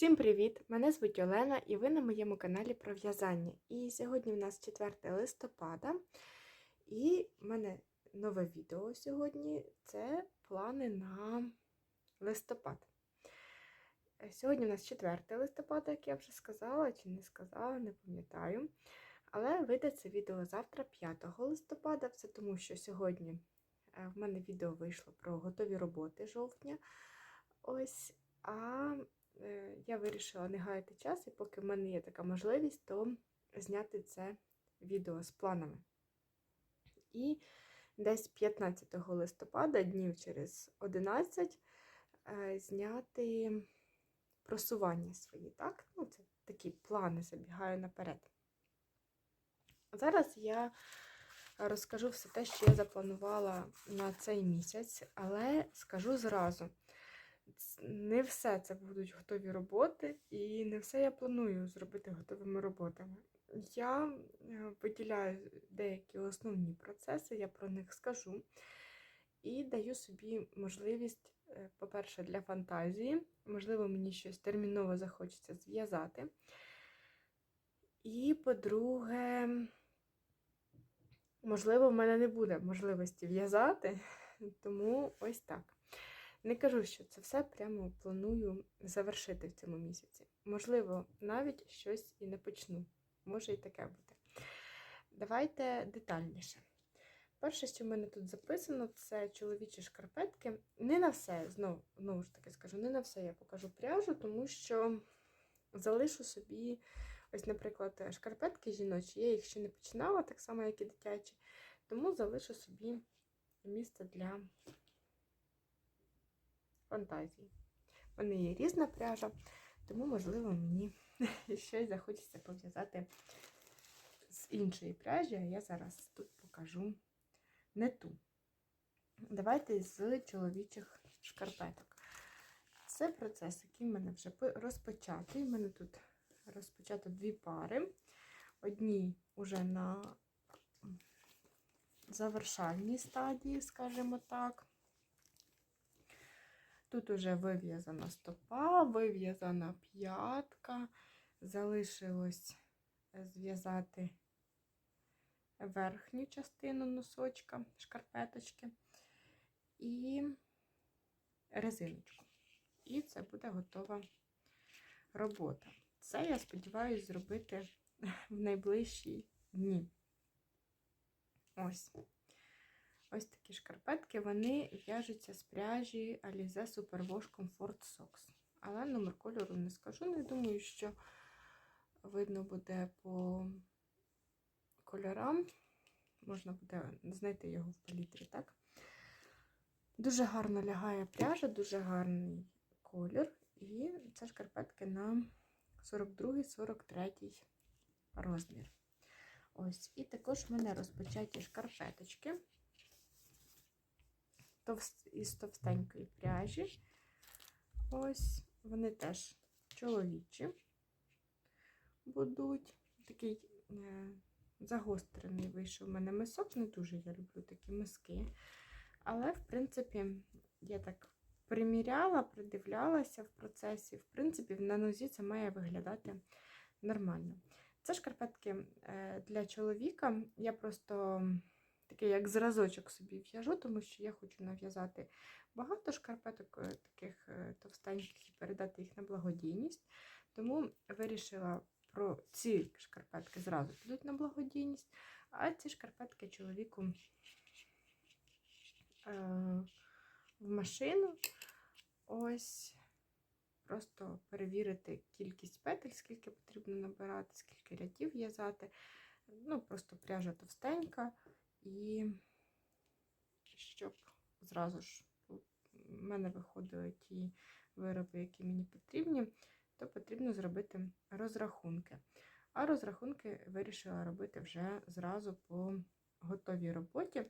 Всім привіт! Мене звуть Олена і ви на моєму каналі про в'язання. І сьогодні в нас 4 листопада, і в мене нове відео сьогодні це плани на листопад. Е, Сьогодні у нас 4 листопада, як я вже сказала, чи не сказала, не пам'ятаю. Але вийде це відео завтра, 5 листопада, все тому що сьогодні е, в мене відео вийшло про готові роботи жовтня. Ось, а я вирішила не гаяти час, і поки в мене є така можливість, то зняти це відео з планами. І десь 15 листопада, днів через 11, е, зняти просування свої, так? Ну, це такі плани забігаю наперед. Зараз я розкажу все те, що я запланувала на цей місяць, але скажу зразу. Не все це будуть готові роботи, і не все я планую зробити готовими роботами. Я е, виділяю деякі основні процеси, я про них скажу. І даю собі можливість, е, по-перше, для фантазії. Можливо, мені щось терміново захочеться зв'язати. І, по-друге, можливо, в мене не буде можливості в'язати, тому ось так. Не кажу, що це все прямо планую завершити в цьому місяці. Можливо, навіть щось і не почну. Може і таке бути. Давайте детальніше. Перше, що в мене тут записано, це чоловічі шкарпетки. Не на все, знову, знову ж таки скажу, не на все я покажу пряжу, тому що залишу собі, ось, наприклад, шкарпетки жіночі, я їх ще не починала, так само, як і дитячі, тому залишу собі місце для фантазії. В мене є різна пряжа, тому, можливо, мені щось захочеться пов'язати з іншої пряжі, а я зараз тут покажу не ту. Давайте з чоловічих шкарпеток. Це процес, який в мене вже розпочатий. У мене тут розпочато дві пари. Одні вже на завершальній стадії, скажімо так. Тут уже вив'язана стопа, вив'язана п'ятка. Залишилось зв'язати верхню частину носочка, шкарпеточки і резиночку. І це буде готова робота. Це, я сподіваюся, зробити в найближчі дні. Ось. Ось такі шкарпетки, вони в'яжуться з пряжі Alize Superwash Comfort Socks. Але номер кольору не скажу. Не думаю, що видно буде по кольорам. Можна буде знайти його в палітрі, так? Дуже гарно лягає пряжа, дуже гарний колір. І це шкарпетки на 42-43 розмір. Ось, і також в мене розпочаті шкарпеточки із товстенької пряжі. Ось, вони теж чоловічі будуть. Такий е, загострений вийшов у мене мисок. Не дуже я люблю такі миски. Але, в принципі, я так приміряла, придивлялася в процесі. В принципі, на нозі це має виглядати нормально. Це шкарпетки е, для чоловіка. Я просто такий як зразочок собі в'яжу, тому що я хочу нав'язати багато шкарпеток, е, таких е, товстеньких і передати їх на благодійність. Тому вирішила про ці шкарпетки зразу підуть на благодійність, а ці шкарпетки чоловіку е, в машину. Ось. Просто перевірити кількість петель, скільки потрібно набирати, скільки рядів в'язати. Ну, просто пряжа товстенька, і щоб зразу ж в мене виходили ті вироби, які мені потрібні, то потрібно зробити розрахунки. А розрахунки вирішила робити вже зразу по готовій роботі.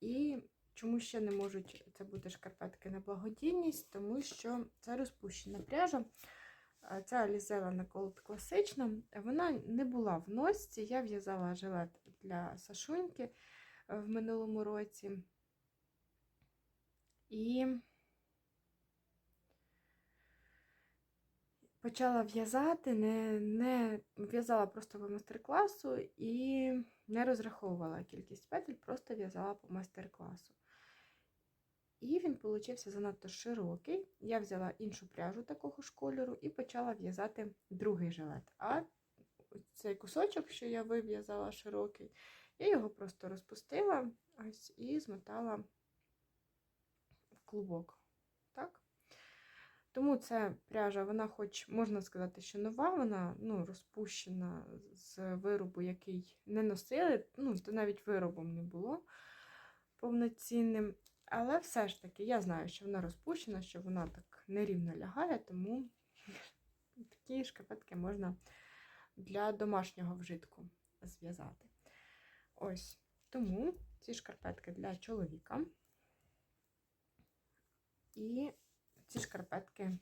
І чому ще не можуть це бути шкарпетки на благодійність, тому що це розпущена пряжа. Це Алізела на Gold класична. Вона не була в носці. Я в'язала жилет для Сашуньки в минулому році. І почала в'язати, не, не в'язала просто по майстер-класу і не розраховувала кількість петель, просто в'язала по майстер-класу. І він получився занадто широкий. Я взяла іншу пряжу такого ж кольору і почала в'язати другий жилет. А цей кусочок, що я вив'язала широкий, я його просто розпустила ось і змотала в клубок. Так? Тому ця пряжа, вона, хоч можна сказати, що нова, вона ну, розпущена з виробу, який не носили, ну, то навіть виробом не було повноцінним. Але все ж таки, я знаю, що вона розпущена, що вона так нерівно лягає, тому такі шкарпетки можна для домашнього вжитку зв'язати. Ось. Тому ці шкарпетки для чоловіка. І ці шкарпетки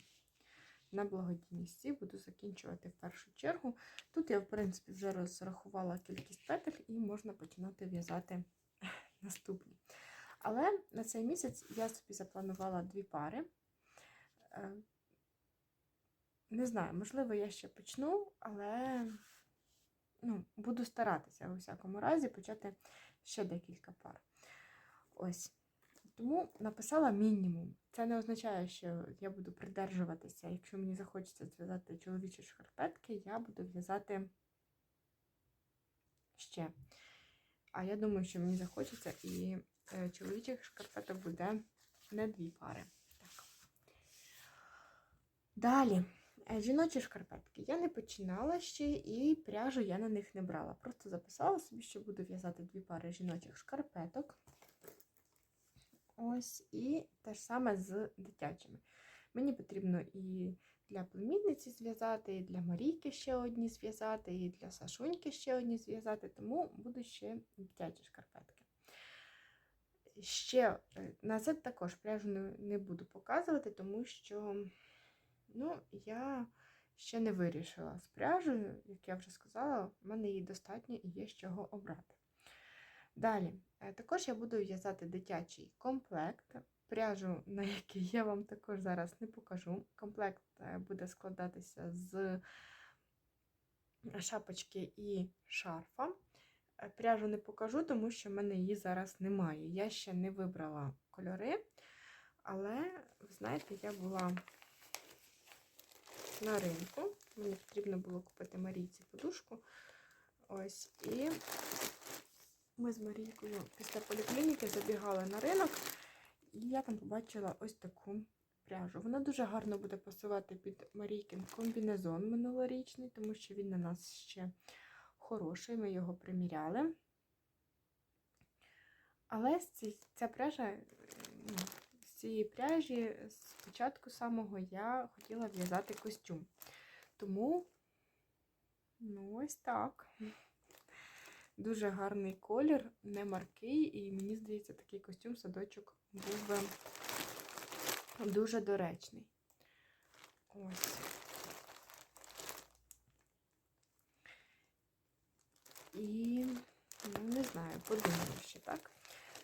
на благодійності буду закінчувати в першу чергу. Тут я, в принципі, вже розрахувала кількість петель і можна починати в'язати наступні. Але на цей місяць я собі запланувала дві пари. Не знаю, можливо, я ще почну, але ну, буду старатися у всякому разі почати ще декілька пар. Ось. Тому написала мінімум. Це не означає, що я буду придержуватися. Якщо мені захочеться зв'язати чоловічі шкарпетки, я буду в'язати ще. А я думаю, що мені захочеться і е, чоловічих шкарпеток буде не дві пари. Так. Далі. Е, жіночі шкарпетки. Я не починала ще і пряжу я на них не брала. Просто записала собі, що буду в'язати дві пари жіночих шкарпеток. Ось, і те ж саме з дитячими. Мені потрібно і для племінниці зв'язати, і для Марійки ще одні зв'язати, і для Сашуньки ще одні зв'язати, тому будуть ще дитячі шкарпетки. Ще е, на це також пряжу не буду показувати, тому що ну, я ще не вирішила з пряжею, як я вже сказала, в мене її достатньо і є з чого обрати. Далі, е, також я буду в'язати дитячий комплект, пряжу, на який я вам також зараз не покажу. Комплект е, буде складатися з шапочки і шарфа. Е, пряжу не покажу, тому що в мене її зараз немає. Я ще не вибрала кольори, але, ви знаєте, я була на ринку. Мені потрібно було купити Марійці подушку. Ось, і ми з Марійкою після поліклініки забігали на ринок, і я там побачила ось таку пряжу. Вона дуже гарно буде пасувати під Марійкин комбінезон минулорічний, тому що він на нас ще хороший, ми його приміряли. Але ця пряжа, ну, цієї пряжі, спочатку самого я хотіла в'язати костюм. Тому, ну, ось так. Дуже гарний колір, не маркий, і мені здається, такий костюм садочок був би дуже доречний. Ось. І, ну, не знаю, подумаю ще, так?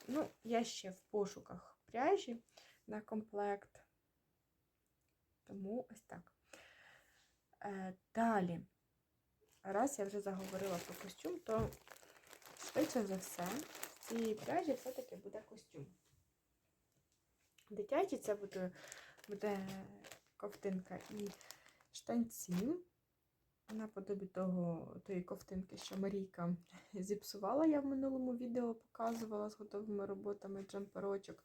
Ну, я ще в пошуках пряжі на комплект. Тому ось так. Е, Далі, раз я вже заговорила про костюм, то швидше за все, в цій пряжі все-таки буде костюм. Дитячий це буде, буде ковтинка і штанці. Наподобі того, тої ковтинки, що Марійка зіпсувала, я в минулому відео показувала з готовими роботами джемперочок.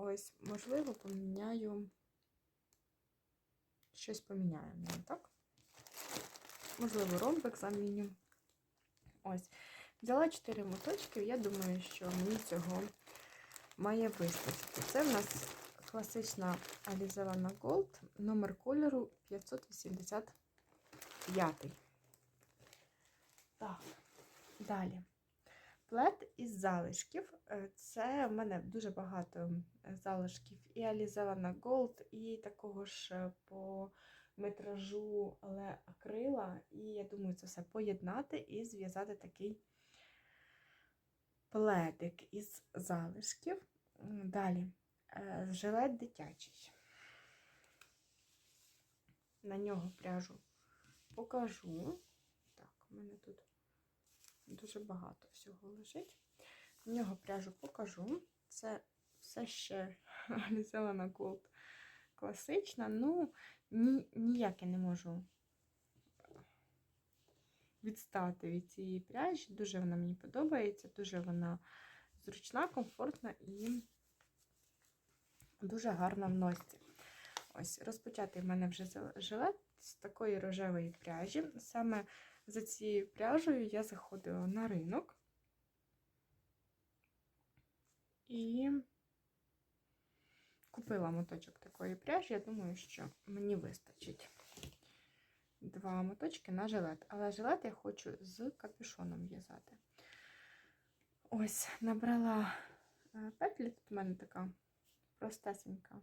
Ось, можливо, поміняю, щось поміняю, так? Можливо, ромбик заміню. Ось. Взяла 4 моточки, я думаю, що мені цього має вистачити. Це в нас класична Alizella Gold, номер кольору 585. Так, далі. Плед із залишків. Е, це в мене дуже багато залишків і Alizella Gold, і такого ж е, по метражу, але акрила. І я думаю, це все поєднати і зв'язати такий пледик із залишків. Далі е, жилет дитячий. на нього пряжу покажу. Так, у мене тут дуже багато всього лежить. На нього пряжу покажу. Це все ще Зелена Gold класична. Ну, ні, ніяк я не можу відстати від цієї пряжі. Дуже вона мені подобається, дуже вона зручна, комфортна і дуже гарна в носці. Ось, розпочатий в мене вже жилет з такої рожевої пряжі. Саме за цією пряжею я заходила на ринок і купила моточок такої пряжі. Я думаю, що мені вистачить два моточки на жилет. Але жилет я хочу з капюшоном в'язати. Ось, набрала е, петлі, тут у мене така простесенька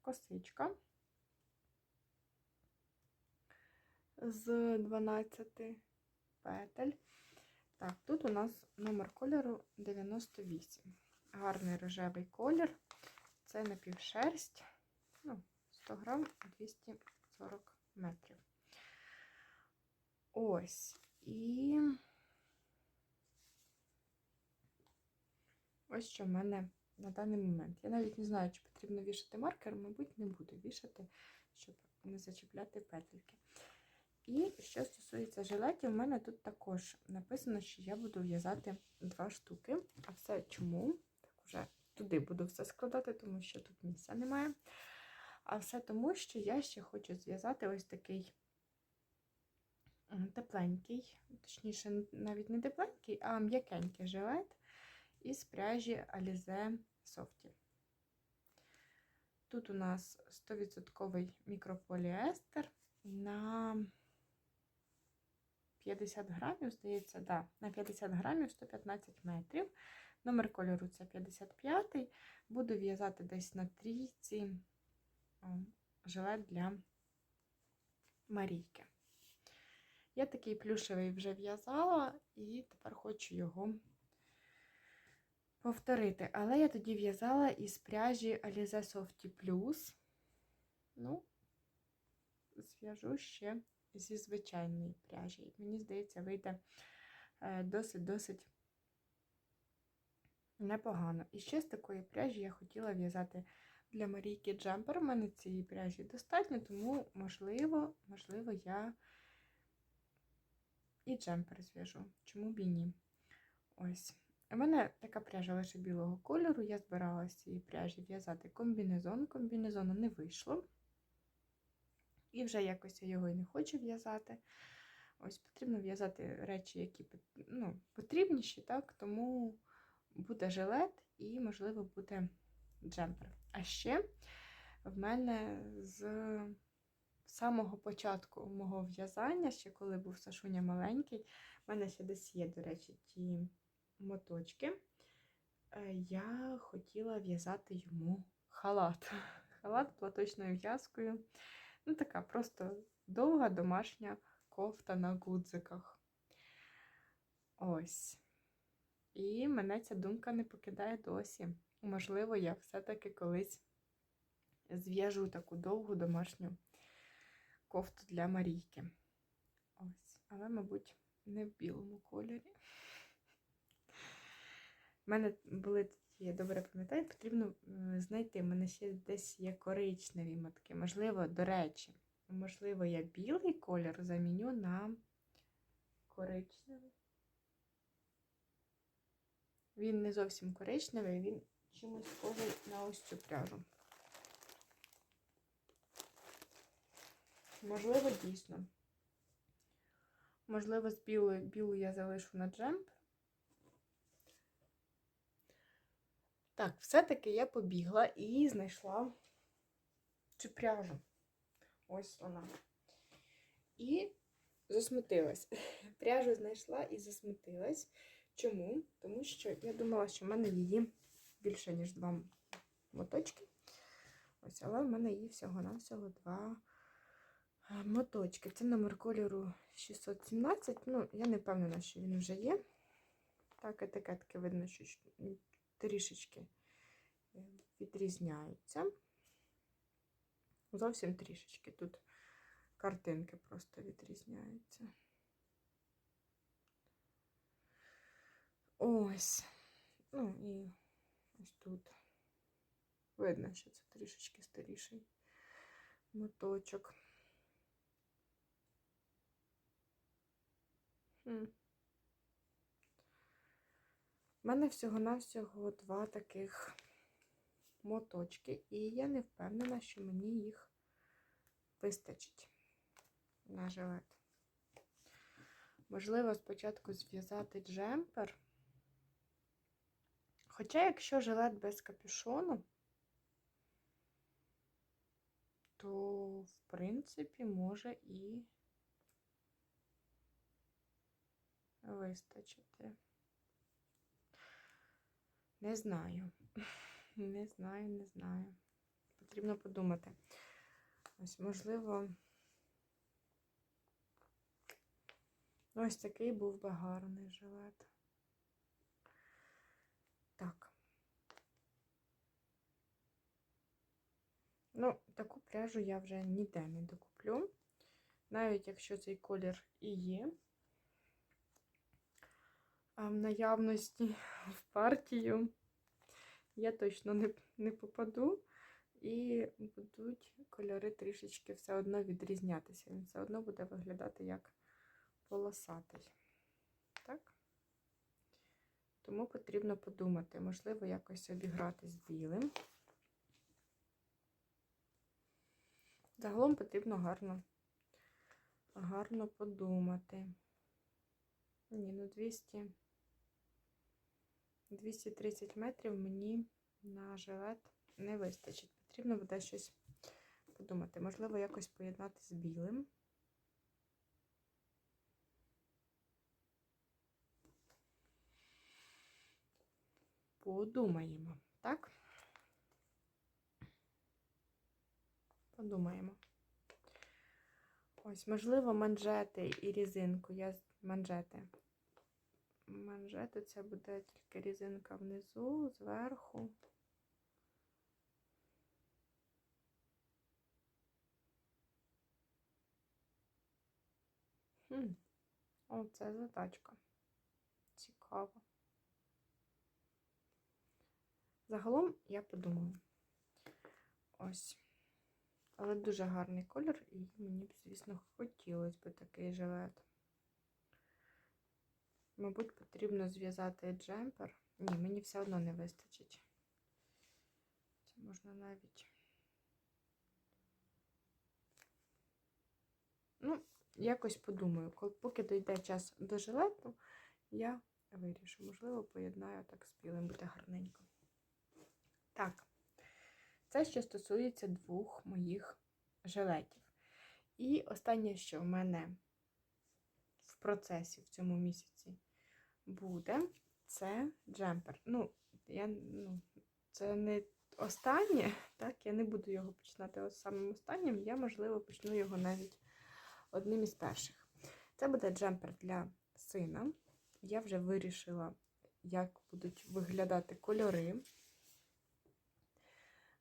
косичка з 12 петель. Так, тут у нас номер кольору 98. Гарний рожевий колір. Це напівшерсть. Ну, 100 грам 240 метрів. Ось. І ось що в мене на даний момент. Я навіть не знаю, чи потрібно вішати маркер, мабуть, не буду вішати, щоб не зачіпляти петельки. І що стосується жилетів, у мене тут також написано, що я буду в'язати два штуки. А все чому? Так вже туди буду все складати, тому що тут місця немає. А все тому, що я ще хочу зв'язати ось такий тепленький, точніше, навіть не тепленький, а м'якенький жилет із пряжі Alize Softy. Тут у нас 100% мікрополіестер на 50 грамів, здається, да, на 50 грамів 115 метрів. Номер кольору це 55 Буду в'язати десь на трійці жилет для Марійки. Я такий плюшевий вже в'язала, і тепер хочу його повторити. Але я тоді в'язала із пряжі Alize Softy Plus. Ну, зв'яжу ще зі звичайної пряжі. Мені здається, вийде досить-досить непогано. І ще з такої пряжі я хотіла в'язати для Марійки джемпер. У мене цієї пряжі достатньо, тому, можливо, можливо, я і джемпер зв'яжу. Чому б і ні? Ось. У мене така пряжа лише білого кольору. Я збиралася цієї пряжі в'язати комбінезон. Комбінезону не вийшло. І вже якось я його і не хочу в'язати. Ось потрібно в'язати речі, які ну, потрібніші, так? тому буде жилет і, можливо, буде джемпер. А ще в мене з самого початку мого в'язання, ще коли був Сашуня маленький, в мене ще десь є, до речі, ті моточки. Е, я хотіла в'язати йому халат. Халат платочною в'язкою. Ну, така просто довга домашня кофта на гудзиках. Ось. І мене ця думка не покидає досі. Можливо, я все-таки колись зв'яжу таку довгу домашню кофту для Марійки. Ось, але, мабуть, не в білому кольорі. У мене були я добре пам'ятаю, потрібно знайти. У мене ще десь є коричневі матки. Можливо, до речі, можливо, я білий колір заміню на коричневий. Він не зовсім коричневий, він чимось схожий на ось цю пряжу. Можливо, дійсно. Можливо, з білою білу я залишу на джемп. Так, все-таки я побігла і знайшла цю пряжу. Ось вона. І засмутилась. Пряжу знайшла і засмутилась. Чому? Тому що я думала, що в мене її більше, ніж два моточки. Ось, але в мене її всього-навсього два моточки. Це номер кольору 617. Ну, я не впевнена, що він вже є. Так, етикетки видно, що трішечки е, відрізняються. Зовсім трішечки. Тут картинки просто відрізняються. Ось. Ну і ось тут. Видно, що це трішечки старіший моточок. Хм. У мене всього-навсього два таких моточки, і я не впевнена, що мені їх вистачить на жилет. Можливо, спочатку зв'язати джемпер. Хоча, якщо жилет без капюшону, то, в принципі, може і вистачити. Не знаю. Не знаю, не знаю. Потрібно подумати. Ось, можливо, ось такий був би гарний жилет. Так. Ну, таку пряжу я вже ніде не докуплю. Навіть якщо цей колір і є в наявності в партію, я точно не, не попаду. І будуть кольори трішечки все одно відрізнятися. Він все одно буде виглядати як полосатий. Так? Тому потрібно подумати, можливо, якось обіграти з білим. Загалом потрібно гарно, гарно подумати. Ні, ну 200, 230 метрів мені на жилет не вистачить. Потрібно буде щось подумати. Можливо, якось поєднати з білим. Подумаємо, так? Подумаємо. Ось, можливо, манжети і різинку. Я манжети. Манжети це буде тільки різинка внизу, зверху. Хм. О, це задачка. Цікаво. Загалом я подумаю. Ось. Але дуже гарний колір, і мені б, звісно, хотілося б такий жилет. Мабуть, потрібно зв'язати джемпер. Ні, мені все одно не вистачить. Це можна навіть. Ну, якось подумаю, поки дійде час до жилету, я вирішу. Можливо, поєднаю так з білим, буде гарненько. Так, це що стосується двох моїх жилетів. І останнє, що в мене в процесі в цьому місяці буде, це джемпер. Ну, я, ну, це не останнє, так, я не буду його починати самим останнім, я, можливо, почну його навіть одним із перших. Це буде джемпер для сина. Я вже вирішила, як будуть виглядати кольори.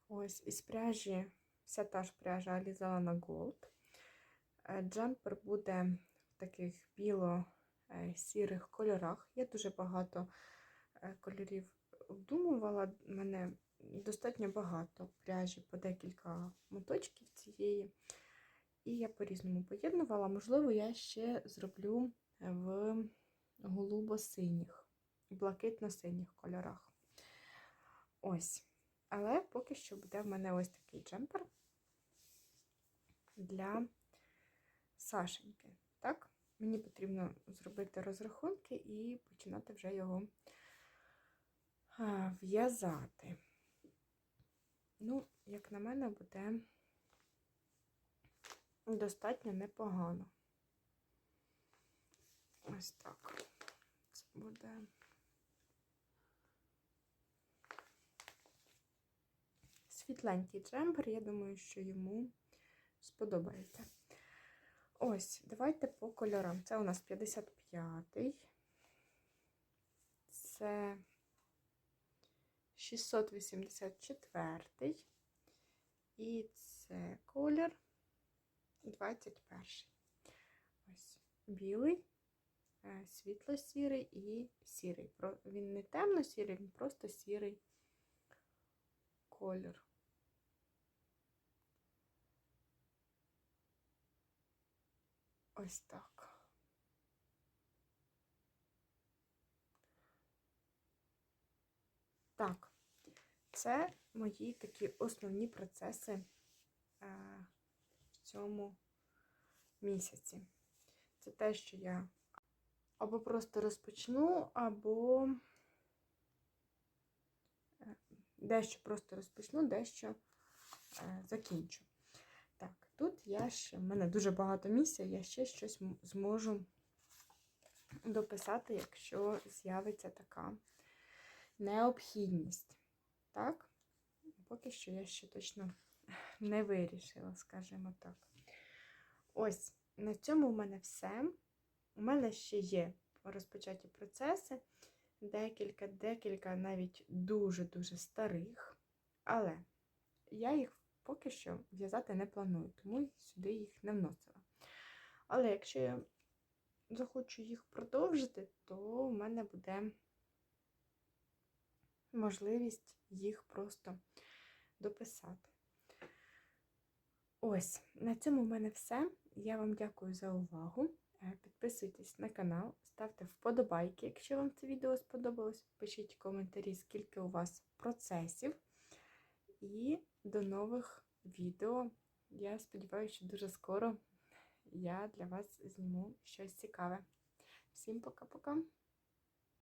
Ось із пряжі, вся та ж пряжа Alizana Gold. Е, джемпер буде в таких біло-сірих кольорах. Я дуже багато е, кольорів вдумувала, У мене достатньо багато пряжі по декілька моточків цієї. І я по-різному поєднувала. Можливо, я ще зроблю в голубо-синіх, блакитно-синіх кольорах. Ось. Але поки що буде в мене ось такий джемпер для Сашеньки. Так, мені потрібно зробити розрахунки і починати вже його в'язати. Ну, як на мене, буде достатньо непогано. Ось так. Це буде. Світленький джемпер, я думаю, що йому сподобається. Ось, давайте по кольорам. Це у нас 55-й. Це 684 І це колір 21. Ось білий, е, світло-сірий і сірий. Він не темно-сірий, він просто сірий колір. Ось так. Так, це мої такі основні процеси е, в цьому місяці. Це те, що я або просто розпочну, або е, дещо просто розпочну, дещо е, закінчу. Тут я ще, в мене дуже багато місця, я ще щось зможу дописати, якщо з'явиться така необхідність. Так? Поки що я ще точно не вирішила, скажімо так. Ось, на цьому в мене все. У мене ще є розпочаті процеси, декілька, декілька навіть дуже-дуже старих, але я їх поки що в'язати не планую, тому сюди їх не вносила. Але якщо я захочу їх продовжити, то в мене буде можливість їх просто дописати. Ось, на цьому в мене все. Я вам дякую за увагу. Е, Підписуйтесь на канал, ставте вподобайки, якщо вам це відео сподобалось. Пишіть коментарі, скільки у вас процесів. І до нових відео. Я сподіваюся, що дуже скоро я для вас зніму щось цікаве. Всім пока-пока!